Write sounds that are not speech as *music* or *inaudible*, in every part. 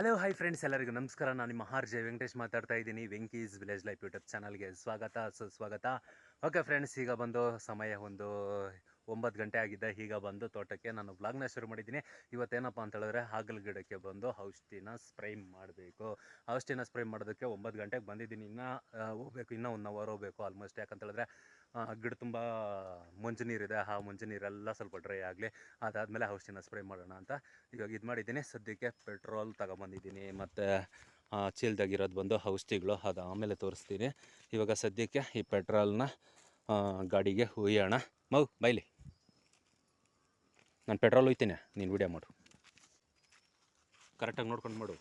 Hello hi friends ಎಲ್ಲರಿಗೂ ನಮಸ್ಕಾರ. ನಾನು ನಿಮ್ಮ ಆರ್ ಜೆ ವೆಂಕಟೇಶ್ ಮಾತಾಡ್ತಾ ಇದ್ದೀನಿ. ವೆಂಕೀಸ್ ವಿಲೇಜ್ ಲೈಫ್ ಯೂಟ್ಯೂಬ್ ಚಾನಲ್ಗೆ ಸ್ವಾಗತ. ಸುಸ್ವಾಗತ ಓಕೆ ಫ್ರೆಂಡ್ಸ್ ಈಗ ಬಂದು ಸಮಯ ಒಂದು ಒಂಬತ್ತು ಗಂಟೆ ಆಗಿದೆ. ಈಗ ಬಂದು ತೋಟಕ್ಕೆ ನಾನು ವ್ಲಾಗ್ನ ಶುರು ಮಾಡಿದ್ದೀನಿ. ಇವತ್ತೇನಪ್ಪ ಅಂತ ಹೇಳಿದ್ರೆ ಹಾಗಲ್ ಗಿಡಕ್ಕೆ ಬಂದು ಔಷಧಿನ ಸ್ಪ್ರೈ ಮಾಡಬೇಕು. ಔಷಧಿನ ಸ್ಪ್ರೈ ಮಾಡೋದಕ್ಕೆ ಒಂಬತ್ತು ಗಂಟೆಗೆ ಬಂದಿದ್ದೀನಿ. ಇನ್ನೂ ಹೋಗ್ಬೇಕು. ಇನ್ನೂ ಒನ್ ಅವರ್ ಹೋಗ್ಬೇಕು ಆಲ್ಮೋಸ್ಟ್ ಯಾಕಂತ ಹೇಳಿದ್ರೆ ಗಿಡ ತುಂಬ ಮಂಜು ನೀರಿದೆ. ಆ ಮಂಜು ನೀರೆಲ್ಲ ಸ್ವಲ್ಪ ಡ್ರೈ ಆಗಲಿ, ಅದಾದಮೇಲೆ ಔಷಧಿನ ಸ್ಪ್ರೇ ಮಾಡೋಣ ಅಂತ ಇವಾಗ ಇದು ಮಾಡಿದ್ದೀನಿ. ಸದ್ಯಕ್ಕೆ ಪೆಟ್ರೋಲ್ ತಗೊಂಬಂದಿದ್ದೀನಿ. ಮತ್ತು ಚೀಲ್ದಾಗಿರೋದು ಬಂದು ಔಷಧಿಗಳು ಅದು ಆಮೇಲೆ ತೋರಿಸ್ತೀನಿ. ಇವಾಗ ಸದ್ಯಕ್ಕೆ ಈ ಪೆಟ್ರೋಲ್ನ ಗಾಡಿಗೆ ಹುಯ್ಯೋಣ. ಮೌ ಬೈಲಿ. ನಾನು ಪೆಟ್ರೋಲ್ ಒಯ್ತೀನಿ ನೀನು ವಿಡಿಯೋ ಮಾಡು. ಕರೆಕ್ಟಾಗಿ ನೋಡ್ಕೊಂಡು ಮಾಡು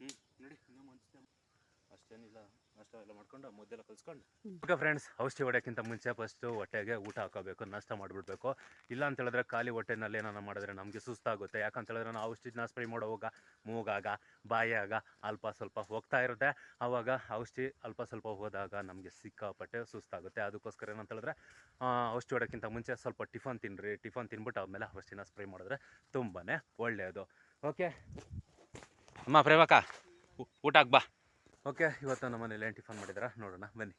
ಹ್ಞೂ ನೋಡಿ ಅಷ್ಟೇನಿಲ್ಲ. ನಾಷ್ಟ ಎಲ್ಲ ಮಾಡ್ಕೊಂಡು ಮುದ್ದೆಲ್ಲ ಕಲ್ಸ್ಕೊಂಡು. ಓಕೆ ಫ್ರೆಂಡ್ಸ್, ಔಷಧಿ ಹೊಡೆಯೋಕ್ಕಿಂತ ಮುಂಚೆ ಫಸ್ಟು ಹೊಟ್ಟೆಗೆ ಊಟ ಹಾಕೋಬೇಕು, ನಾಷ್ಟ ಮಾಡಿಬಿಡ್ಬೇಕು. ಇಲ್ಲ ಅಂತ ಹೇಳಿದ್ರೆ ಖಾಲಿ ಹೊಟ್ಟೆನಲ್ಲಿ ಏನಾರ ಮಾಡಿದ್ರೆ ನಮಗೆ ಸುಸ್ತಾಗುತ್ತೆ. ಯಾಕಂತ ಹೇಳಿದ್ರೆ ನಾವು ಔಷಧಿನ ಸ್ಪ್ರೇ ಮಾಡೋವಾಗ ಮೂಗಾಗ, ಬಾಯಾಗ ಅಲ್ಪ ಸ್ವಲ್ಪ ಹೋಗ್ತಾ ಇರುತ್ತೆ. ಆವಾಗ ಔಷಧಿ ಅಲ್ಪ ಸ್ವಲ್ಪ ಹೋದಾಗ ನಮಗೆ ಸಿಕ್ಕಾಪಟ್ಟೆ ಸುಸ್ತಾಗುತ್ತೆ. ಅದಕ್ಕೋಸ್ಕರ ಏನಂತ ಹೇಳಿದ್ರೆ ಔಷಧಿ ಹೊಡೋಕ್ಕಿಂತ ಮುಂಚೆ ಸ್ವಲ್ಪ ಟಿಫನ್ ತಿನ್ನಿರಿ ಟಿಫನ್ ತಿನ್ಬಿಟ್ಟು ಆಮೇಲೆ ಔಷಧಿನ ಸ್ಪ್ರೇ ಮಾಡಿದ್ರೆ ತುಂಬಾ ಒಳ್ಳೆಯದು. ಓಕೆ? ಅಮ್ಮ, ಪ್ರೇಮಕ್ಕ ಊಟಕ್ಕೆ ಬಾ. ಓಕೆ ಇವತ್ತು ನಮ್ಮ ಮನೇಲಿ ಏನು ಟಿಫನ್ ಮಾಡಿದಾರ? ನೋಡೋಣ, ಬನ್ನಿ.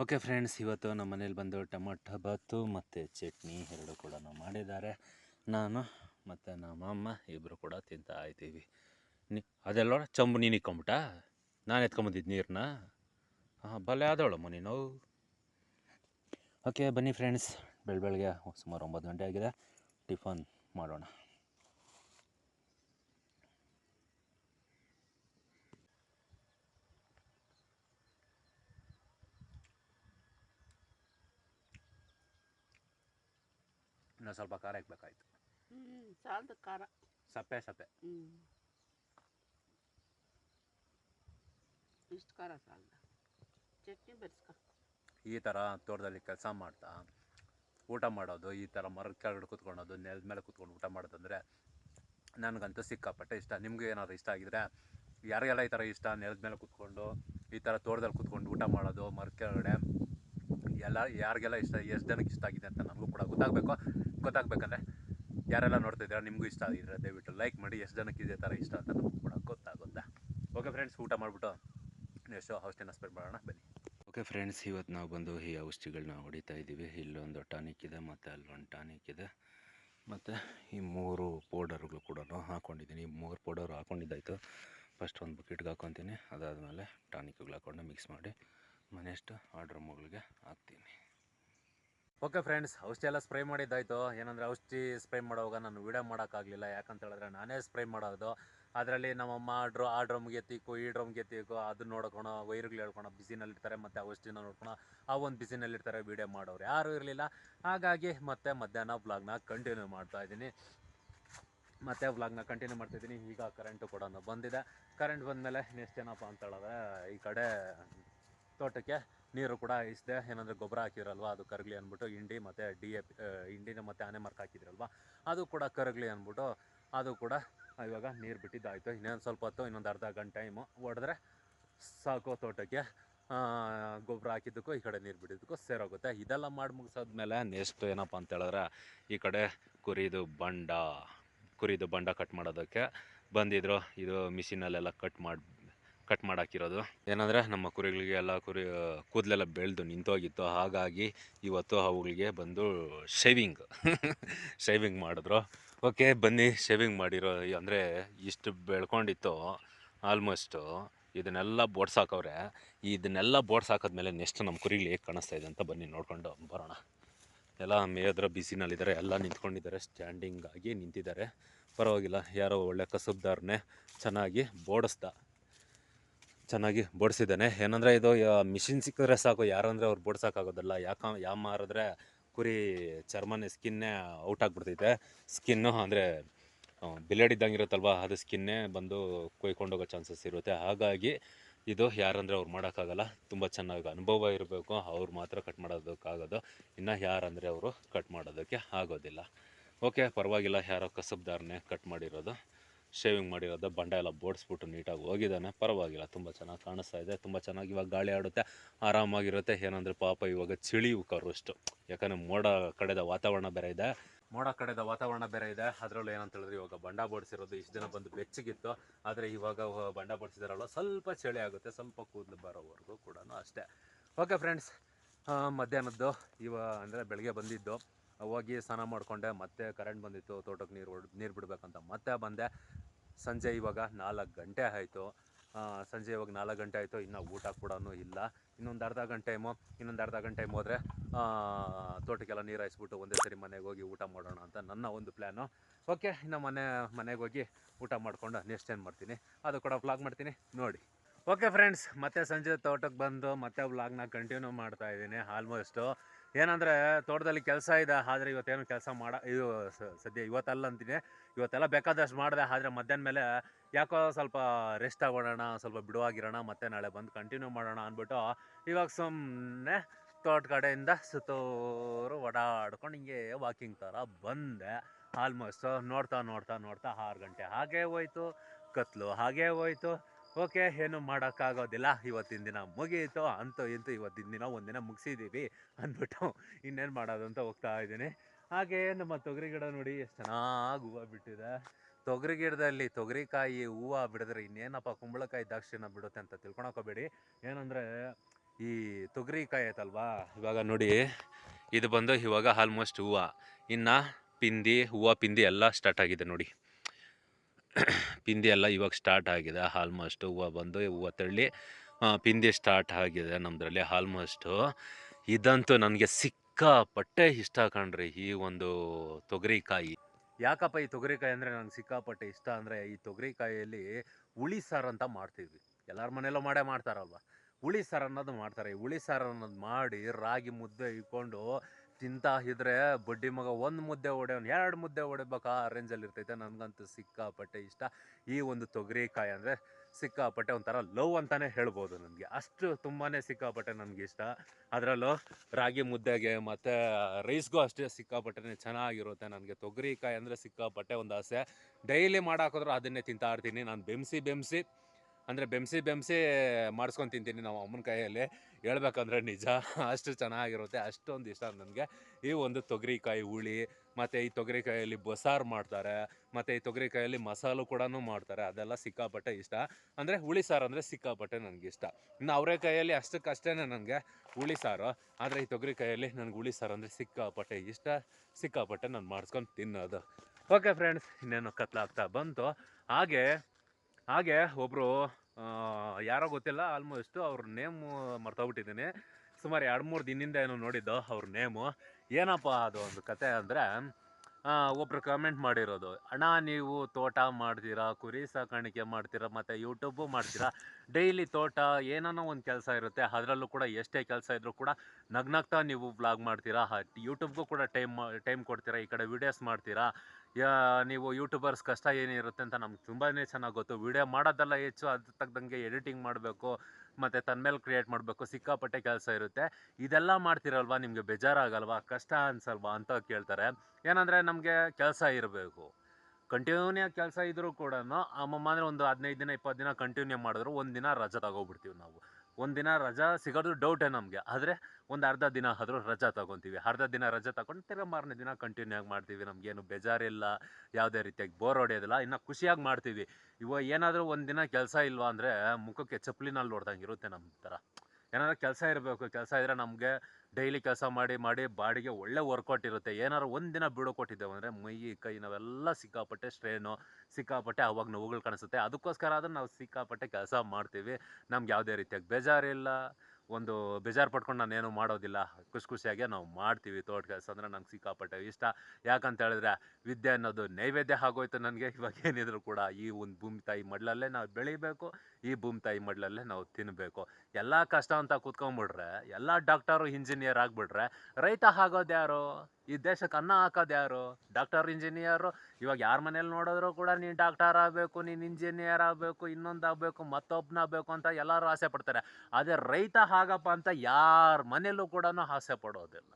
ಓಕೆ ಫ್ರೆಂಡ್ಸ್ ಇವತ್ತು ನಮ್ಮ ಮನೇಲಿ ಬಂದು ಟೊಮಟೊ ಬಾತು ಮತ್ತು ಚಟ್ನಿ ಎರಡು ಕೂಡ ಮಾಡಿದ್ದಾರೆ. ನಾನು ಮತ್ತು ನಮ್ಮ ಅಮ್ಮ ಇಬ್ಬರು ಕೂಡ ತಿಂತಾ ಇದ್ದೀವಿ. ನೀ ಅದೆಲ್ಲ ಚಂಬು ನೀನು ಇಕ್ಕೊಂಬಿಟ್ಟ? ನಾನು ಎತ್ಕೊಂಬಂದಿದ್ದು ನೀರನ್ನ ಹಾಂ ಭಲೆ ಆದವಳಮ್ಮ ನೀನು. ಓಕೆ ಬನ್ನಿ ಫ್ರೆಂಡ್ಸ್ ಬೆಳ ಬೆಳಗ್ಗೆ ಸುಮಾರು ಒಂಬತ್ತು ಗಂಟೆ ಆಗಿದೆ. ಟಿಫನ್ ಮಾಡೋಣ. ಇನ್ನೂ ಸ್ವಲ್ಪ ಖಾರ ಹಾಕ್ಬೇಕಾಯ್ತು. ಸಾಲದ ಖಾರ. ಸಪ್ಪೆ ಸಪ್ಪೆ. ಇಷ್ಟು ಖಾರ ಸಾಲದ. ಚಟ್ನಿ ಬೆರೆಸ್ಕೊ. ಈ ಥರ ತೋಟದಲ್ಲಿ ಕೆಲಸ ಮಾಡ್ತಾ ಊಟ ಮಾಡೋದು ಈ ಥರ ಮರದ ಕೆಳಗಡೆ ಕೂತ್ಕೊಳ್ಳೋದು ನೆಲದ ಮೇಲೆ ಕೂತ್ಕೊಂಡು ಊಟ ಮಾಡೋದಂದರೆ ನನಗಂತೂ ಸಿಕ್ಕಾಪಟ್ಟೆ ಇಷ್ಟ. ನಿಮಗೂ ಏನಾದ್ರು ಇಷ್ಟ ಆಗಿದ್ರೆ ಯಾರಿಗೆಲ್ಲ ಈ ಥರ ಇಷ್ಟ? ನೆಲದ ಮೇಲೆ ಕೂತ್ಕೊಂಡು ಈ ಥರ ತೋಟದಲ್ಲಿ ಕೂತ್ಕೊಂಡು ಊಟ ಮಾಡೋದು ಮರದ ಕೆಳಗಡೆ ಎಲ್ಲ ಯಾರಿಗೆಲ್ಲ ಇಷ್ಟ ಎಷ್ಟು ಜನಕ್ಕೆ ಇಷ್ಟ ಆಗಿದೆ ಅಂತ ನನಗೂ ಕೂಡ ಗೊತ್ತಾಗಬೇಕು. ಗೊತ್ತಾಗಬೇಕಂದ್ರೆ ಯಾರೆಲ್ಲ ನೋಡ್ತಾ ಇದ್ದೀರಾ, ನಿಮಗೂ ಇಷ್ಟ ಆಗಿದ್ರೆ ದಯವಿಟ್ಟು ಲೈಕ್ ಮಾಡಿ, ಎಷ್ಟು ಜನಕ್ಕೆ ಇದೇ ಥರ ಇಷ್ಟ ಅಂತ ನಮಗೂ ಕೂಡ ಗೊತ್ತಾಗುತ್ತೆ. ಓಕೆ ಫ್ರೆಂಡ್ಸ್ ಊಟ ಮಾಡಿಬಿಟ್ಟು ಎಷ್ಟು ಔಷಧಿನ ಸ್ಪ್ರೆಡ್ ಮಾಡೋಣ, ಬನ್ನಿ. ಓಕೆ ಫ್ರೆಂಡ್ಸ್ ಇವತ್ತು ನಾವು ಬಂದು ಈ ಔಷಧಿಗಳನ್ನ ಹೊಡಿತಾ ಇದ್ದೀವಿ. ಇಲ್ಲೊಂದು ಟಾನಿಕ್ ಇದೆ, ಮತ್ತು ಅಲ್ಲೊಂದು ಟಾನಿಕ್ ಇದೆ. ಮತ್ತು ಈ ಮೂರು ಪೌಡರ್ಗಳು ಕೂಡ ಹಾಕ್ಕೊಂಡಿದ್ದೀನಿ ಈ ಮೂರು ಪೌಡರ್ ಹಾಕ್ಕೊಂಡಿದ್ದಾಯಿತು ಫಸ್ಟ್ ಒಂದು ಬಕೆಟ್ಗೆ ಹಾಕ್ಕೊತೀನಿ ಅದಾದಮೇಲೆ ಟಾನಿಕ್ಗಳು ಹಾಕ್ಕೊಂಡು ಮಿಕ್ಸ್ ಮಾಡಿ, ಮನೆಯಷ್ಟು ಆರ್ಡ್ರ್ ಮಗಳಿಗೆ ಹಾಕ್ತೀನಿ. ಓಕೆ ಫ್ರೆಂಡ್ಸ್ ಔಷಧಿ ಎಲ್ಲ ಸ್ಪ್ರೇ ಮಾಡಿದ್ದಾಯಿತು. ಏನಂದರೆ ಔಷಧಿ ಸ್ಪ್ರೇ ಮಾಡೋವಾಗ ನಾನು ವಿಡಿಯೋ ಮಾಡೋಕ್ಕಾಗಲಿಲ್ಲ. ಯಾಕಂತ ಹೇಳಿದ್ರೆ ನಾನೇ ಸ್ಪ್ರೇ ಮಾಡೋದು. ಅದರಲ್ಲಿ ನಮ್ಮಮ್ಮ ಡ್ರೋ ಆ ಡ್ರಮ್ಗೆ ಎತ್ತಿಕು ಈ ಡ್ರಮ್ಗೆ ಎತ್ತಿಕು ಅದನ್ನ ನೋಡ್ಕೊಳೋ ವೈರ್ಗಳು ಹೇಳ್ಕೊಳೋ ಬಿಸಿನಲ್ಲಿರ್ತಾರೆ ಮತ್ತು ಔಷಧಿನ ನೋಡ್ಕೊಳೋ ಆ ಒಂದು ಬಿಸಿನಲ್ಲಿರ್ತಾರೆ ವೀಡಿಯೋ ಮಾಡೋರು. ಯಾರೂ ಇರಲಿಲ್ಲ. ಹಾಗಾಗಿ ಮತ್ತೆ ಮಧ್ಯಾಹ್ನ ವ್ಲಾಗ್ನ ಕಂಟಿನ್ಯೂ ಮಾಡ್ತಾ ಇದ್ದೀನಿ. ಮತ್ತೆ ವ್ಲಾಗ್ನ ಕಂಟಿನ್ಯೂ ಮಾಡ್ತಿದ್ದೀನಿ ಈಗ ಕರೆಂಟು ಕೂಡ ಬಂದಿದೆ. ಕರೆಂಟ್ ಬಂದಮೇಲೆ ನೆಕ್ಸ್ಟ್ ಏನಪ್ಪ ಅಂತ ಹೇಳಿದ್ರೆ ಈ ಕಡೆ ತೋಟಕ್ಕೆ ನೀರು ಕೂಡ ಹಾಯಿಸ್ದೆ ಏನಂದರೆ ಗೊಬ್ಬರ ಹಾಕಿರಲ್ವ ಅದು ಕರಗಲಿ ಅಂದ್ಬಿಟ್ಟು ಹಿಂಡಿ ಮತ್ತು ಡಿ ಎ ಪಿ ಇಂಡಿನ ಮತ್ತು ಆನೆ ಮಾರ್ಕ್ ಹಾಕಿದ್ರಲ್ವ? ಅದು ಕೂಡ ಕರಗಲಿ ಅಂದ್ಬಿಟ್ಟು ಅದು ಕೂಡ ಇವಾಗ ನೀರು ಬಿಟ್ಟಿದ್ದಾಯಿತು. ಇನ್ನೊಂದು ಸ್ವಲ್ಪ ಹೊತ್ತು, ಇನ್ನೊಂದು ಅರ್ಧ ಗಂಟೆ ಟೈಮು. ಹೊಡೆದ್ರೆ ಸಾಕೋ ತೋಟಕ್ಕೆ ಗೊಬ್ಬರ ಹಾಕಿದ್ದಕ್ಕೂ, ಈ ಕಡೆ ನೀರು ಬಿಟ್ಟಿದ್ದಕ್ಕೂ ಸೇರೋಗುತ್ತೆ. ಇದೆಲ್ಲ ಮಾಡಿ ಮುಗಿಸಾದ್ಮೇಲೆ ನೆಕ್ಸ್ಟ್ ಏನಪ್ಪ ಅಂತ ಹೇಳಿದ್ರೆ, ಈ ಕಡೆ ಕುರಿದು ಬಂಡ ಕುರಿದು ಬಂಡ ಕಟ್ ಮಾಡೋದಕ್ಕೆ ಬಂದಿದ್ರು. ಇದು ಮಿಷಿನಲ್ಲೆಲ್ಲ ಕಟ್ ಮಾಡಿ ಕಟ್ ಮಾಡಾಕಿರೋದು ಏನಂದರೆ ನಮ್ಮ ಕುರಿಗಳಿಗೆ ಎಲ್ಲ ಕುರಿ ಕೂದಲೆಲ್ಲ ಬೆಳೆದು ನಿಂತೋಗಿತ್ತು. ಹಾಗಾಗಿ ಇವತ್ತು ಅವುಗಳಿಗೆ ಬಂದು ಶೇವಿಂಗ್ *laughs* ಶೇವಿಂಗ್ ಮಾಡಿದ್ರು. ಓಕೆ, ಬನ್ನಿ, ಶೇವಿಂಗ್ ಮಾಡಿರೋ ಅಂದರೆ ಇಷ್ಟು ಬೆಳ್ಕೊಂಡಿತ್ತು, ಆಲ್ಮೋಸ್ಟು ಇದನ್ನೆಲ್ಲ ಬೋಡ್ಸಾಕವ್ರೆ. ಇದನ್ನೆಲ್ಲ ಬೋಡ್ಸಾಕದ್ಮೇಲೆ ನೆಕ್ಸ್ಟ್ ನಮ್ಮ ಕುರಿಗಳು ಹೇಗೆ ಕಾಣಿಸ್ತಾ ಇದೆ ಅಂತ ಬನ್ನಿ ನೋಡ್ಕೊಂಡು ಬರೋಣ. ಎಲ್ಲ ಮೇದ್ರ ಬಿಸಿನಲ್ಲಿದ್ದಾರೆ, ಎಲ್ಲ ನಿಂತ್ಕೊಂಡಿದ್ದಾರೆ ಸ್ಟ್ಯಾಂಡಿಂಗ್ ಆಗಿ ನಿಂತಿದ್ದಾರೆ. ಪರವಾಗಿಲ್ಲ, ಯಾರೋ ಒಳ್ಳೆ ಕಸಬ್ದಾರನೇ ಚೆನ್ನಾಗಿ ಬೋಡಿಸ್ದ. ಚೆನ್ನಾಗಿ ಬೋಡಿಸಿದ್ದಾನೆ. ಏನಂದರೆ ಇದು ಮಿಷಿನ್ ಸಿಕ್ಕಿದ್ರೆ ಸಾಕು. ಯಾರಂದರೆ ಅವ್ರು ಬಡ್ಸೋಕ್ಕಾಗೋದಿಲ್ಲ. ಯಾಕ, ಯಾವ ಮಾರಿದ್ರೆ ಕುರಿ ಚರ್ಮನೆ ಸ್ಕಿನ್ನೇ ಔಟ್ ಆಗಿಬಿಡ್ತೈತೆ. ಸ್ಕಿನ್ನು ಅಂದರೆ ಬಿಲೇಡ್ ಇದ್ದಂಗೆ ಇರುತ್ತಲ್ವ, ಅದು ಸ್ಕಿನ್ನೇ ಬಂದು ಕೊಯ್ಕೊಂಡೋಗೋ ಚಾನ್ಸಸ್ ಇರುತ್ತೆ. ಹಾಗಾಗಿ ಇದು ಯಾರಂದರೆ ಅವ್ರು ಮಾಡೋಕ್ಕಾಗಲ್ಲ. ತುಂಬ ಚೆನ್ನಾಗಿ ಅನುಭವ ಇರಬೇಕು. ಅವ್ರು ಮಾತ್ರ ಕಟ್ ಮಾಡೋದಕ್ಕಾಗೋದು. ಇನ್ನು ಯಾರಂದರೆ ಅವರು ಕಟ್ ಮಾಡೋದಕ್ಕೆ ಆಗೋದಿಲ್ಲ. ಓಕೆ, ಪರವಾಗಿಲ್ಲ. ಯಾರೋ ಕಸಬ್ದಾರನೇ ಕಟ್ ಮಾಡಿರೋದು. ಶೇವಿಂಗ್ ಮಾಡಿರೋದು, ಬಂಡ ಎಲ್ಲ ಬೋಡಿಸ್ಬಿಟ್ಟು ನೀಟಾಗಿ ಹೋಗಿದ್ದಾನೆ. ಪರವಾಗಿಲ್ಲ, ತುಂಬ ಚೆನ್ನಾಗಿ ಕಾಣಿಸ್ತಾ ಇದೆ. ತುಂಬ ಚೆನ್ನಾಗಿ ಇವಾಗ ಗಾಳಿ ಆಡುತ್ತೆ. ಆರಾಮಾಗಿರುತ್ತೆ. ಏನಂದರೆ ಪಾಪ ಇವಾಗ ಚಳಿ ಅಷ್ಟು. ಯಾಕಂದರೆ ಮೋಡ ಕಡೆದ ವಾತಾವರಣ ಬೇರೆ ಇದೆ. ಮೋಡ ಕಡೆದ ವಾತಾವರಣ ಬೇರೆ ಇದೆ. ಅದರಲ್ಲೂ ಏನಂತ ಹೇಳಿದ್ರೆ ಇವಾಗ ಬಂಡ ಬೋಡಿಸಿರೋದು ಇಷ್ಟು ದಿನ ಬಂದು ಬೆಚ್ಚಗಿತ್ತು. ಆದರೆ ಇವಾಗ ಬಂಡ ಬೋಡಿಸಿದಾರಲ್ಲ ಸ್ವಲ್ಪ ಚಳಿ ಆಗುತ್ತೆ. ಸ್ವಲ್ಪ ಕೂದಲು ಬರೋವರೆಗೂ ಕೂಡ ಅಷ್ಟೇ. ಓಕೆ ಫ್ರೆಂಡ್ಸ್ ಮಧ್ಯಾಹ್ನದ್ದು ಇವ ಅಂದರೆ ಬೆಳಗ್ಗೆ ಬಂದಿದ್ದು. ಹೋಗಿ ಸ್ನಾನ ಮಾಡಿಕೊಂಡೆ. ಮತ್ತೆ ಕರೆಂಟ್ ಬಂದಿತ್ತು. ತೋಟಕ್ಕೆ ನೀರು ಹೊಡ್ ನೀರು ಬಿಡಬೇಕಂತ ಮತ್ತೆ ಬಂದೆ. ಸಂಜೆ ಇವಾಗ ನಾಲ್ಕು ಗಂಟೆ ಆಯಿತು. ಸಂಜೆ ಇವಾಗ ನಾಲ್ಕು ಗಂಟೆ ಆಯಿತು. ಇನ್ನೂ ಊಟ ಕೂಡ ಇಲ್ಲ. ಇನ್ನೊಂದು ಅರ್ಧ ಗಂಟೆ ಟೈಮು ಇನ್ನೊಂದು ಅರ್ಧ ಗಂಟೆ ಹೋದರೆ ತೋಟಕ್ಕೆಲ್ಲ ನೀರು ಹಾಯಿಸ್ಬಿಟ್ಟು ಒಂದೇ ಸರಿ ಮನೆಗೆ ಹೋಗಿ ಊಟ ಮಾಡೋಣ ಅಂತ ನನ್ನ ಒಂದು ಪ್ಲ್ಯಾನು ಓಕೆ, ಇನ್ನು ಮನೆ, ಮನೆಗೆ ಹೋಗಿ ಊಟ ಮಾಡಿಕೊಂಡು ನೆಕ್ಸ್ಟ್ ಏನು ಮಾಡ್ತೀನಿ? ಅದು ಕೂಡ ವ್ಲಾಗ್ ಮಾಡ್ತೀನಿ. ನೋಡಿ. ಓಕೆ ಫ್ರೆಂಡ್ಸ್ ಮತ್ತೆ ಸಂಜೆ ತೋಟಕ್ಕೆ ಬಂದು ಮತ್ತೆ ವ್ಲಾಗ್ನ ಕಂಟಿನ್ಯೂ ಮಾಡ್ತಾ ಇದ್ದೀನಿ ಆಲ್ಮೋಸ್ಟು ಏನಂದರೆ ತೋಟದಲ್ಲಿ ಕೆಲಸ ಇದೆ, ಆದರೆ ಇವತ್ತೇನು ಕೆಲಸ ಮಾಡ, ಇದು ಸದ್ಯ ಇವತ್ತಲ್ಲ ಅಂತೀನಿ. ಇವತ್ತೆಲ್ಲ ಬೇಕಾದಷ್ಟು ಮಾಡಿದೆ, ಆದರೆ ಮಧ್ಯಾಹ್ನ ಮೇಲೆ ಯಾಕೋ ಸ್ವಲ್ಪ ರೆಸ್ಟ್ ಆಗೋಣ ಸ್ವಲ್ಪ ಬಿಡುವಾಗಿರೋಣ, ಮತ್ತೆ ನಾಳೆ ಬಂದು ಕಂಟಿನ್ಯೂ ಮಾಡೋಣ ಅಂದ್ಬಿಟ್ಟು ಇವಾಗ ಸುಮ್ಮನೆ ತೋಟ ಕಡೆಯಿಂದ ಸುತ್ತೂರು ಓಡಾಡ್ಕೊಂಡು ಹಿಂಗೆ ವಾಕಿಂಗ್ ಥರ ಬಂದೆ. ಆಲ್ಮೋಸ್ಟ್ ನೋಡ್ತಾ ನೋಡ್ತಾ ನೋಡ್ತಾ ಆರು ಗಂಟೆ. ಹಾಗೆ ಹೋಯ್ತು, ಕತ್ಲು, ಹಾಗೆ ಹೋಯ್ತು. ಓಕೆ, ಏನು ಮಾಡೋಕ್ಕಾಗೋದಿಲ್ಲ. ಇವತ್ತಿನ ದಿನ ಮುಗೀತು, ಅಂತೂ ಇಂತೂ ಇವತ್ತಿನ ದಿನ ಒಂದಿನ ಮುಗಿಸಿದ್ದೀವಿ ಅಂದ್ಬಿಟ್ಟು ಇನ್ನೇನು ಮಾಡೋದು ಅಂತ ಹೋಗ್ತಾ ಇದ್ದೀನಿ. ಹಾಗೆ ನಮ್ಮ ತೊಗರಿ ಗಿಡ ನೋಡಿ, ಎಷ್ಟು ಚೆನ್ನಾಗಿ ಹೂವು ಬಿಟ್ಟಿದೆ. ತೊಗರಿ ಗಿಡದಲ್ಲಿ ತೊಗರಿಕಾಯಿ ಹೂವು ಬಿಡಿದ್ರೆ ಇನ್ನೇನಪ್ಪ ಕುಂಬಳಕಾಯಿ ದಾಕ್ಷಿಣ ಬಿಡುತ್ತೆ ಅಂತ ತಿಳ್ಕೊಳಕೋಬೇಡಿ. ಏನಂದರೆ, ಈ ತೊಗರಿಕಾಯಿ ಆಯ್ತಲ್ವಾ ಇವಾಗ ನೋಡಿ, ಇದು ಬಂದು ಇವಾಗ ಆಲ್ಮೋಸ್ಟ್ ಹೂವು. ಇನ್ನು ಪಿಂದಿ ಹೂವು ಪಿಂದಿ ಎಲ್ಲ ಸ್ಟಾರ್ಟ್ ಆಗಿದೆ ನೋಡಿ. *coughs* ಪಿಂದಿ ಎಲ್ಲ ಇವಾಗ ಸ್ಟಾರ್ಟ್ ಆಗಿದೆ ಆಲ್ಮೋಸ್ಟ್ ಹೂವು ಬಂದು ಹೂವು ತಳ್ಳಿ ಪಿಂದಿ ಸ್ಟಾರ್ಟ್ ಆಗಿದೆ ನಮ್ಮದ್ರಲ್ಲಿ ಆಲ್ಮೋಸ್ಟು ಇದಂತೂ ನನಗೆ ಸಿಕ್ಕಾಪಟ್ಟೆ ಇಷ್ಟ ಕಣ್ರಿ ಈ ಒಂದು ತೊಗರಿಕಾಯಿ. ಯಾಕಪ್ಪ ಈ ತೊಗರಿಕಾಯಿ ಅಂದರೆ ನನಗೆ ಸಿಕ್ಕಾಪಟ್ಟೆ ಇಷ್ಟ ಅಂದರೆ ಈ ತೊಗರಿಕಾಯಿಯಲ್ಲಿ ಹುಳಿ ಸಾರು ಅಂತ ಮಾಡ್ತೀವಿ. ಎಲ್ಲರ ಮನೆಯಲ್ಲೂ ಮಾಡೇ ಮಾಡ್ತಾರಲ್ವ? ಹುಳಿ ಸಾರು ಅನ್ನೋದು ಮಾಡ್ತಾರೆ. ಹುಳಿ ಸಾರು ಅನ್ನೋದು ಮಾಡಿ ರಾಗಿ ಮುದ್ದೆ ಇಟ್ಕೊಂಡು ತಿಂತಾ ಇದ್ರೆ ಬಡ್ಡಿ ಮಗ ಒಂದು ಮುದ್ದೆ ಹೊಡೆಯೋನು ಎರಡು ಮುದ್ದೆ ಹೊಡೆಬೇಕು ಆ ರೇಂಜಲ್ಲಿ ಇರ್ತೈತೆ. ನನಗಂತೂ ಸಿಕ್ಕಾಪಟ್ಟೆ ಇಷ್ಟ. ಈ ಒಂದು ತೊಗರಿಕಾಯಿ ಅಂದರೆ ಸಿಕ್ಕಾಪಟ್ಟೆ ಒಂಥರ ಲವ್ ಅಂತಲೇ ಹೇಳ್ಬೋದು ನನಗೆ. ಅಷ್ಟು ತುಂಬಾ ಸಿಕ್ಕಾಪಟ್ಟೆ ನನಗೆ ಇಷ್ಟ. ಅದರಲ್ಲೂ ರಾಗಿ ಮುದ್ದೆಗೆ ಮತ್ತು ರೈಸ್ಗೂ ಅಷ್ಟೇ ಸಿಕ್ಕಾಪಟ್ಟೆ ಚೆನ್ನಾಗಿರುತ್ತೆ ನನಗೆ. ತೊಗರಿಕಾಯಿ ಅಂದರೆ ಸಿಕ್ಕಾಪಟ್ಟೆ ಒಂದು ಆಸೆ. ಡೈಲಿ ಮಾಡಾಕಿದ್ರು ಅದನ್ನೇ ತಿಂತಾ ಇರ್ತೀನಿ. ನಾನು ಬೆಂಸಿ ಬೆಮ್ಸಿ ಅಂದರೆ ಬೆಂಸಿ ಬೆಂಸಿ ಮಾಡಿಸ್ಕೊಂಡು ತಿಂತೀನಿ ನಮ್ಮ ಅಮ್ಮನ ಕೈಯಲ್ಲಿ. ಹೇಳ್ಬೇಕಂದ್ರೆ ನಿಜ. *laughs* ಅಷ್ಟು ಚೆನ್ನಾಗಿರುತ್ತೆ. ಅಷ್ಟೊಂದು ಇಷ್ಟ ನನಗೆ. ಈ ಒಂದು ತೊಗರಿಕಾಯಿ ಹುಳಿ, ಮತ್ತು ಈ ತೊಗರಿಕಾಯಲ್ಲಿ ಬಸಾರು ಮಾಡ್ತಾರೆ, ಮತ್ತು ಈ ತೊಗರಿಕಾಯಲ್ಲಿ ಮಸಾಲು ಕೂಡ ಮಾಡ್ತಾರೆ. ಅದೆಲ್ಲ ಸಿಕ್ಕಾಪಟ್ಟೆ ಇಷ್ಟ. ಅಂದರೆ ಹುಳಿ ಸಾರು ಅಂದರೆ ಸಿಕ್ಕಾಪಟ್ಟೆ ನನಗೆ ಇಷ್ಟ. ಇನ್ನು ಅವರೇಕಾಯಲ್ಲಿ ಅಷ್ಟಕ್ಕಷ್ಟೇ ನನಗೆ ಹುಳಿ ಸಾರು. ಆದರೆ ಈ ತೊಗರಿಕಾಯಲ್ಲಿ ನನಗೆ ಹುಳಿ ಸಾರು ಅಂದರೆ ಸಿಕ್ಕಾಪಟ್ಟೆ ಇಷ್ಟ. ಸಿಕ್ಕಾಪಟ್ಟೆ ನಾನು ಮಾಡಿಸ್ಕೊಂಡು ತಿನ್ನೋದು. ಓಕೆ ಫ್ರೆಂಡ್ಸ್, ಇನ್ನೇನು ಕತ್ಲಾಗ್ತಾ ಬಂತು. ಹಾಗೆ ಹಾಗೆ ಒಬ್ಬರು ಯಾರೋ ಗೊತ್ತಿಲ್ಲ ಆಲ್ಮೋಸ್ಟ್ ಅವ್ರ ನೇಮು ಮರ್ತೋಗ್ಬಿಟ್ಟಿದ್ದೀನಿ. ಸುಮಾರು ಎರಡು ಮೂರು ದಿನದಿಂದ ಏನೋ ನೋಡಿದ್ದು ಅವ್ರ ನೇಮು ಏನಪ್ಪ ಅದು ಒಂದು ಕತೆ ಅಂದರೆ ಒಬ್ರು ಕಮೆಂಟ್ ಮಾಡಿರೋದು, ಅಣ್ಣ, ನೀವು ತೋಟ ಮಾಡ್ತೀರಾ? ಕುರಿ ಸಾಕಾಣಿಕೆ ಮಾಡ್ತೀರಾ? ಮತ್ತು ಯೂಟ್ಯೂಬು ಮಾಡ್ತೀರಾ? ಡೈಲಿ ತೋಟ ಏನೋ ಒಂದು ಕೆಲಸ ಇರುತ್ತೆ, ಅದರಲ್ಲೂ ಕೂಡ ಎಷ್ಟೇ ಕೆಲಸ ಇದ್ದರೂ ಕೂಡ ನಗ್ನಗ್ತಾ ನೀವು ಬ್ಲಾಗ್ ಮಾಡ್ತೀರಾ? ಯೂಟ್ಯೂಬ್ಗೂ ಕೂಡ ಟೈಮ್ ಟೈಮ್ ಕೊಡ್ತೀರಾ? ಈ ಕಡೆ ವೀಡಿಯೋಸ್ ಮಾಡ್ತೀರಾ? ನೀವು ಯೂಟ್ಯೂಬರ್ಸ್ ಕಷ್ಟ ಏನಿರುತ್ತೆ ಅಂತ ನಮ್ಗೆ ತುಂಬಾ ಚೆನ್ನಾಗಿ ಗೊತ್ತು. ವಿಡಿಯೋ ಮಾಡೋದೆಲ್ಲ ಹೆಚ್ಚು ಅದ್ರ ತಕ್ಕಂಗೆ ಎಡಿಟಿಂಗ್ ಮಾಡಬೇಕು. ಮತ್ತು ತನ್ಮೇಲೆ ಕ್ರಿಯೇಟ್ ಮಾಡಬೇಕು, ಸಿಕ್ಕಾಪಟ್ಟೆ ಕೆಲಸ ಇರುತ್ತೆ. ಇದೆಲ್ಲ ಮಾಡ್ತಿರಲ್ವಾ? ನಿಮಗೆ ಬೇಜಾರಾಗಲ್ವಾ? ಕಷ್ಟ ಅನ್ಸಲ್ವಾ ಅಂತ ಕೇಳ್ತಾರೆ. ಏನಂದರೆ ನಮಗೆ ಕೆಲಸ ಇರಬೇಕು. ಕಂಟಿನ್ಯೂ ಕೆಲಸ ಇದ್ದರೂ ಕೂಡ ಅಮ್ಮಮ್ಮ ಅಂದರೆ ಒಂದು ಹದಿನೈದು ದಿನ, ಇಪ್ಪತ್ತು ದಿನ ಕಂಟಿನ್ಯೂ ಮಾಡಿದ್ರು ಒಂದು ದಿನ ರಜೆ ತಗೋಬಿಡ್ತೀವಿ ನಾವು. ಒಂದಿನ ರಜಾ ಸಿಗೋದು ಡೌಟೇ ನಮಗೆ. ಆದರೆ ಒಂದು ಅರ್ಧ ದಿನ ಆದರೂ ರಜಾ ತಗೊತೀವಿ. ಅರ್ಧ ದಿನ ರಜಾ ತಗೊಂಡು ತಿರ್ಗ ಮಾರನೇ ದಿನ ಕಂಟಿನ್ಯೂ ಆಗಿ ಮಾಡ್ತೀವಿ. ನಮಗೇನು ಬೇಜಾರಿಲ್ಲ, ಯಾವುದೇ ರೀತಿಯಾಗಿ ಬೋರ್ ಹೊಡೆಯೋದಿಲ್ಲ, ಇನ್ನು ಖುಷಿಯಾಗಿ ಮಾಡ್ತೀವಿ. ಇವಾಗ ಏನಾದರೂ ಒಂದು ದಿನ ಕೆಲಸ ಇಲ್ವಾ ಅಂದರೆ ಮುಖಕ್ಕೆ ಚಪ್ಪಲಿನಲ್ಲಿ ನೋಡ್ದಂಗೆ ಇರುತ್ತೆ ನಮ್ಮ ಥರ ಏನಾದರೂ ಕೆಲಸ ಇರಬೇಕು, ಕೆಲಸ ಇದ್ದರೆ ನಮಗೆ ಡೈಲಿ ಕೆಲಸ ಮಾಡಿ ಮಾಡಿ ಬಾಡಿಗೆ ಒಳ್ಳೆ ವರ್ಕೌಟ್ ಇರುತ್ತೆ. ಏನಾರು ಒಂದು ದಿನ ಬಿಡು ಕೊಟ್ಟಿದ್ದೇವೆ ಅಂದರೆ ಮೈ, ಕೈ ನಾವೆಲ್ಲ ಸಿಕ್ಕಾಪಟ್ಟೆ ಸ್ಟ್ರೇನು, ಸಿಕ್ಕಾಪಟ್ಟೆ ಅವಾಗ ನೋವುಗಳು ಕಾಣಿಸುತ್ತೆ. ಅದಕ್ಕೋಸ್ಕರ ಆದ್ರೆ ನಾವು ಸಿಕ್ಕಾಪಟ್ಟೆ ಕೆಲಸ ಮಾಡ್ತೀವಿ. ನಮ್ಗೆ ಯಾವುದೇ ರೀತಿಯಾಗಿ ಬೇಜಾರಿಲ್ಲ. ಒಂದು ಬೇಜಾರು ಪಡ್ಕೊಂಡು ನಾನೇನು ಮಾಡೋದಿಲ್ಲ. ಖುಷಿ ಖುಷಿಯಾಗೆ ನಾವು ಮಾಡ್ತೀವಿ ತೋಟ ಕೆಲಸ ಅಂದರೆ ನಂಗೆ ಸಿಕ್ಕಾಪಟ್ಟೆ ಇಷ್ಟ. ಯಾಕಂತ ಹೇಳಿದ್ರೆ ವಿದ್ಯೆ ಅನ್ನೋದು ನೈವೇದ್ಯ ಆಗೋಯ್ತು ನನಗೆ. ಇವಾಗ ಏನಿದ್ರು ಕೂಡ ಈ ಒಂದು ಭೂಮಿ ತಾಯಿ ಮಡ್ಲಲ್ಲೇ ನಾವು ಬೆಳಿಬೇಕು, ಈ ಭೂಮಿ ತಾಯಿ ಮಡ್ಲಲ್ಲೇ ನಾವು ತಿನ್ನಬೇಕು ಎಲ್ಲ ಕಷ್ಟ ಅಂತ ಕೂತ್ಕೊಂಡ್ಬಿಟ್ರೆ ಎಲ್ಲ ಡಾಕ್ಟರು, ಇಂಜಿನಿಯರ್ ಆಗಿಬಿಟ್ರೆ ರೈತ ಆಗೋದು ಯಾರು? ಈ ದೇಶಕ್ಕೆ ಅನ್ನ ಹಾಕೋದು ಯಾರು? ಡಾಕ್ಟರ್ ಇಂಜಿನಿಯರು ಇವಾಗ ಯಾರ ಮನೇಲಿ ನೋಡಿದ್ರು ಕೂಡ ನೀನು ಡಾಕ್ಟರ್ ಆಗಬೇಕು, ನೀನು ಇಂಜಿನಿಯರ್ ಆಗಬೇಕು, ಇನ್ನೊಂದು ಆಗಬೇಕು ಮತ್ತೊಬ್ಬನಾಗಬೇಕು ಅಂತ ಎಲ್ಲರೂ ಆಸೆ ಪಡ್ತಾರೆ. ಅದೇ ರೈತ ಹಾಗಪ್ಪ ಅಂತ ಯಾರ ಮನೇಲೂ ಕೂಡ ಆಸೆ ಪಡೋದಿಲ್ಲ.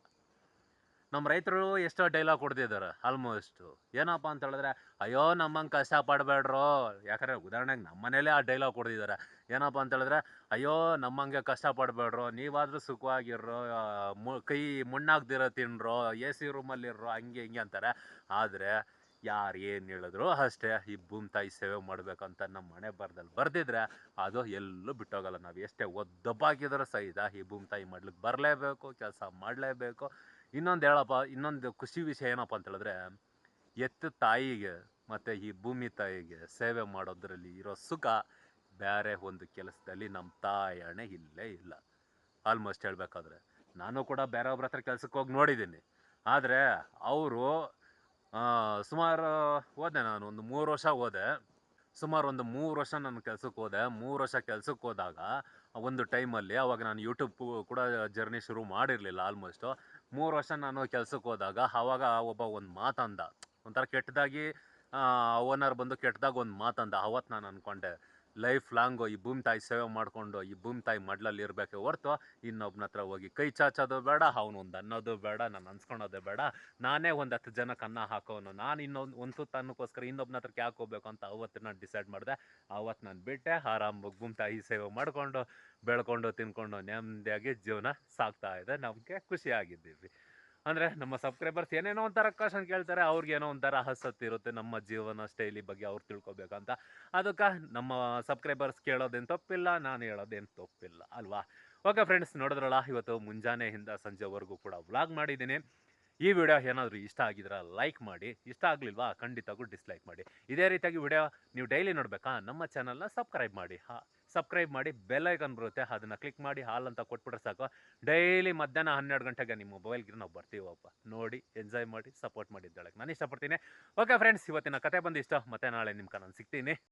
ನಮ್ಮ ರೈತರು ಎಷ್ಟೋ ಡೈಲಾಗ್ ಕೊಡ್ತಿದ್ದಾರೆ ಆಲ್ಮೋಸ್ಟು ಏನಪ್ಪ ಅಂತ ಹೇಳಿದ್ರೆ, ಅಯ್ಯೋ ನಮ್ಮಂಗೆ ಕಷ್ಟ ಪಡಬೇಡ್ರೋ. ಯಾಕಂದರೆ ಉದಾಹರಣೆಗೆ ನಮ್ಮ ಮನೇಲೇ ಆ ಡೈಲಾಗ್ ಕೊಡ್ತಿದ್ದಾರೆ ಏನಪ್ಪ ಅಂತ ಹೇಳಿದ್ರೆ, ಅಯ್ಯೋ, ನಮ್ಮಂಗೆ ಕಷ್ಟ ಪಡಬೇಡ್ರೋ. ನೀವಾದರೂ ಸುಖವಾಗಿರ್ರೋ. ಮು, ಕೈ ಮುಣ್ಣಾಗ್ದಿರೋ ತಿನ್ರೋ. ಎ ಸಿ ರೂಮಲ್ಲಿರೋ ಹಂಗೆ ಹಿಂಗೆ ಅಂತಾರೆ. ಆದರೆ ಯಾರು ಏನು ಹೇಳಿದ್ರು ಅಷ್ಟೇ, ಈ ಭೂಮಿ ತಾಯಿ ಸೇವೆ ಮಾಡಬೇಕಂತ ನಮ್ಮ ಮನೆ ಬರ್ದಲ್ಲಿ ಬರ್ದಿದ್ರೆ, ಅದು ಎಲ್ಲೂ ಬಿಟ್ಟೋಗಲ್ಲ. ನಾವು ಎಷ್ಟೇ ಒದ್ದಬ್ಬಾಕಿದ್ರೂ ಸಹಿತ ಈ ಭೂಮಿ ತಾಯಿ ಮಾಡ್ಲಿಕ್ಕೆ ಬರಲೇಬೇಕು, ಕೆಲಸ ಮಾಡಲೇಬೇಕು. ಇನ್ನೊಂದು ಹೇಳಪ್ಪ, ಇನ್ನೊಂದು ಖುಷಿ ವಿಷಯ ಏನಪ್ಪ ಅಂತ ಹೇಳಿದ್ರೆ, ಎತ್ತು ತಾಯಿಗೆ ಮತ್ತು ಈ ಭೂಮಿ ತಾಯಿಗೆ ಸೇವೆ ಮಾಡೋದ್ರಲ್ಲಿ ಇರೋ ಸುಖ ಬೇರೆ ಒಂದು ಕೆಲಸದಲ್ಲಿ ನಮ್ಮ ತಾಯಣೆ ಇಲ್ಲೇ ಇಲ್ಲ. ಆಲ್ಮೋಸ್ಟ್ ಹೇಳಬೇಕಾದ್ರೆ, ನಾನು ಕೂಡ ಬೇರೆ ಒಬ್ರ ಹತ್ರ ಕೆಲ್ಸಕ್ಕೆ ಹೋಗಿ ನೋಡಿದ್ದೀನಿ. ಆದರೆ ಅವರು ಸುಮಾರು ಹೋದೆ ನಾನು, ಒಂದು ಮೂರು ವರ್ಷ ಹೋದೆ. ಸುಮಾರು ಒಂದು ಮೂರು ವರ್ಷ ನಾನು ಕೆಲ್ಸಕ್ಕೆ ಹೋದೆ. ಮೂರು ವರ್ಷ ಕೆಲ್ಸಕ್ಕೆ ಹೋದಾಗ ಒಂದು ಟೈಮಲ್ಲಿ ಅವಾಗ ನಾನು ಯೂಟ್ಯೂಬ್ ಕೂಡ ಜರ್ನಿ ಶುರು ಮಾಡಿರಲಿಲ್ಲ ಆಲ್ಮೋಸ್ಟು ಮೂರು ವರ್ಷ ನಾನು ಕೆಲ್ಸಕ್ಕೆ ಹೋದಾಗ ಆವಾಗ ಒಬ್ಬ ಒಂದು ಮಾತಂದ. ಒಂಥರ ಕೆಟ್ಟದಾಗಿ ಓನರ್ ಬಂದು ಕೆಟ್ಟದಾಗ ಒಂದು ಮಾತಂದ. ಅವತ್ತು ನಾನು ಅಂದ್ಕೊಂಡೆ ಲೈಫ್ ಲಾಂಗು ಈ ಭೂಮಿ ತಾಯಿ ಸೇವೆ ಮಾಡಿಕೊಂಡು ಈ ಭೂಮಿ ತಾಯಿ ಮಡ್ಲಲ್ಲಿ ಇರಬೇಕೆ ಹೊರ್ತು ಇನ್ನೊಬ್ಬನ ಹತ್ರ ಹೋಗಿ ಕೈ ಚಾಚೋದು ಬೇಡ, ಅವನು ಒಂದು ಅನ್ನೋದು ಬೇಡ, ನಾನು ಅನ್ಸ್ಕೊಳೋದೇ ಬೇಡ. ನಾನೇ ಒಂದು ಹತ್ತು ಜನಕ್ಕೆ ಅನ್ನ ಹಾಕೋನು. ನಾನು ಇನ್ನೊಂದು ಒಂದು ಸುತ್ತ ಅನ್ನಕ್ಕೋಸ್ಕರ ಇನ್ನೊಬ್ಬನ ಹತ್ರಕ್ಕೆ ಯಾಕೆ ಹೋಗ್ಬೇಕು ಅಂತ ಅವತ್ತು ನಾನು ಡಿಸೈಡ್ ಮಾಡಿದೆ. ಅವತ್ತು ನಾನು ಬಿಟ್ಟೆ ಆರಾಮಾಗಿ ಭೂಮಿ ತಾಯಿ ಸೇವೆ ಮಾಡಿಕೊಂಡು, ಬೆಳ್ಕೊಂಡು, ತಿನ್ಕೊಂಡು ನೆಮ್ಮದಿಯಾಗಿ ಜೀವನ ಸಾಗ್ತಾ ಇದೆ. ನಮಗೆ ಖುಷಿಯಾಗಿದ್ದೀವಿ ಅಂದರೆ ನಮ್ಮ ಸಬ್ಸ್ಕ್ರೈಬರ್ಸ್ ಏನೇನೋ ಒಂಥರ ಅಂತ ಕೇಳ್ತಾರೆ, ಅವ್ರಿಗೆ ಏನೋ ಒಂಥರ ಹಸತ್ತಿರುತ್ತೆ ನಮ್ಮ ಜೀವನ ಶೈಲಿ ಬಗ್ಗೆ ಅವ್ರು ತಿಳ್ಕೊಬೇಕಂತ. ಅದಕ್ಕೆ ನಮ್ಮ ಸಬ್ಸ್ಕ್ರೈಬರ್ಸ್ ಕೇಳೋದೇನು ತಪ್ಪಿಲ್ಲ, ನಾನು ಹೇಳೋದೇನು ತಪ್ಪಿಲ್ಲ, ಅಲ್ವಾ? ಓಕೆ ಫ್ರೆಂಡ್ಸ್ ನೋಡಿದ್ರಲ್ಲ, ಇವತ್ತು ಮುಂಜಾನೆಯಿಂದ ಸಂಜೆವರೆಗೂ ಕೂಡ ವ್ಲಾಗ್ ಮಾಡಿದ್ದೀನಿ. ಈ ವಿಡಿಯೋ ಏನಾದರೂ ಇಷ್ಟ ಆಗಿದ್ರೆ ಲೈಕ್ ಮಾಡಿ, ಇಷ್ಟ ಆಗಲಿಲ್ವಾ ಖಂಡಿತಗೂ ಡಿಸ್ಲೈಕ್ ಮಾಡಿ. ಇದೇ ರೀತಿಯಾಗಿ ವಿಡಿಯೋ ನೀವು ಡೈಲಿ ನೋಡಬೇಕಾ? ನಮ್ಮ ಚಾನಲ್ನ ಸಬ್ಸ್ಕ್ರೈಬ್ ಮಾಡಿ. ಹಾ ಸಬ್ಸ್ಕ್ರೈಬ್ ಮಾಡಿ ಬೆಲ್ ಐಕನ್ ಬರುತ್ತೆ, ಅದನ್ನು ಕ್ಲಿಕ್ ಮಾಡಿ ಹಾಲ್ ಅಂತ ಕೊಟ್ಬಿಟ್ರೆ ಸಾಕು. ಡೈಲಿ ಮಧ್ಯಾಹ್ನ ಹನ್ನೆರಡು ಗಂಟೆಗೆ ನಿಮ್ಮ ಮೊಬೈಲ್ಗೆ ನಾವು ಬರ್ತೀವಪ್ಪ. ನೋಡಿ ಎಂಜಾಯ್ ಮಾಡಿ ಸಪೋರ್ಟ್ ಮಾಡಿದ್ದಾಳೆ. ನಾನು ಇಷ್ಟಪಡ್ತೀನಿ. ಓಕೆ ಫ್ರೆಂಡ್ಸ್ ಇವತ್ತಿನ ಕತೆ ಬಂದು ಇಷ್ಟ ಮತ್ತೆ ನಾಳೆ ನಿಮ್ಗೆ ನಾನು ಸಿಗ್ತೀನಿ.